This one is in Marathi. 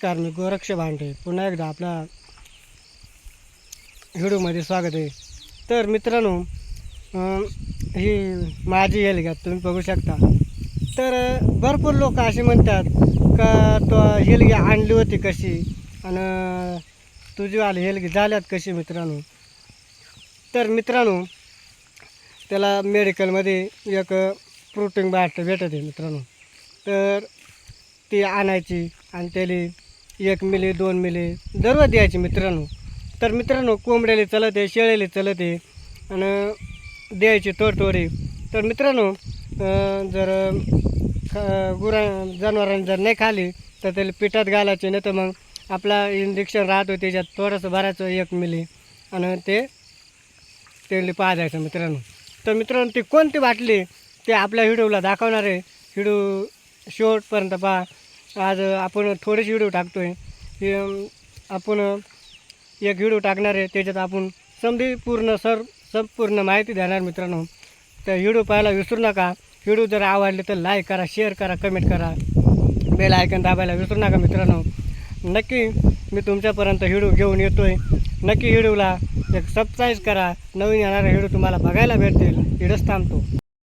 नमस्कार मी गोरक्ष भांडे. पुन्हा एकदा आपला व्हिडिओमध्ये स्वागत आहे. तर मित्रांनो ही माझी येईल घ्या तुम्ही बघू शकता. तर भरपूर लोक असे म्हणतात का तो हेलगी आणली होती कशी? आणि तुझी आली हेलगी झाल्यात कशी मित्रांनो? तर मित्रांनो त्याला मेडिकलमध्ये एक प्रोटीन बाहेर भेटत आहे मित्रांनो. तर ती आणायची आणि त्याला एक मिली दोन मिली. दररोज द्यायची मित्रांनो. तर मित्रांनो कोंबड्याला चलत आहे शेळ्याले चलत आहे आणि द्यायची थोडी तर मित्रांनो जर ख- गुरा जनावरांनी जर नाही खाली तर त्याला पिठात घालायचे नाही तर मग आपला इंजेक्शन राहतो त्याच्यात थोडंसं भरायचं एक मिली. आणि ते त्याला पाहायचं मित्रांनो. तर मित्रांनो ती कोणती बाटली ते आपल्या व्हिडिओला दाखवणार आहे. व्हिडिओ शेवटपर्यंत पहा. आज आपण थोडेसे व्हिडिओ टाकतो आहे आपण एक व्हिडिओ टाकणार आहे. त्याच्यात आपण समधी पूर्ण सर संपूर्ण माहिती देणार मित्रांनो. तर व्हिडिओ पाहायला विसरू नका. व्हिडिओ जर आवडले तर लाईक करा शेअर करा कमेंट करा. बेल आयकन दाबायला विसरू नका मित्रांनो. नक्की मी तुमच्यापर्यंत व्हिडिओ घेऊन येतो आहे नक्की व्हिडिओला एक सबस्क्राईब करा. नवीन येणारे व्हिडिओ तुम्हाला बघायला भेटतील. इडंच थांबतो.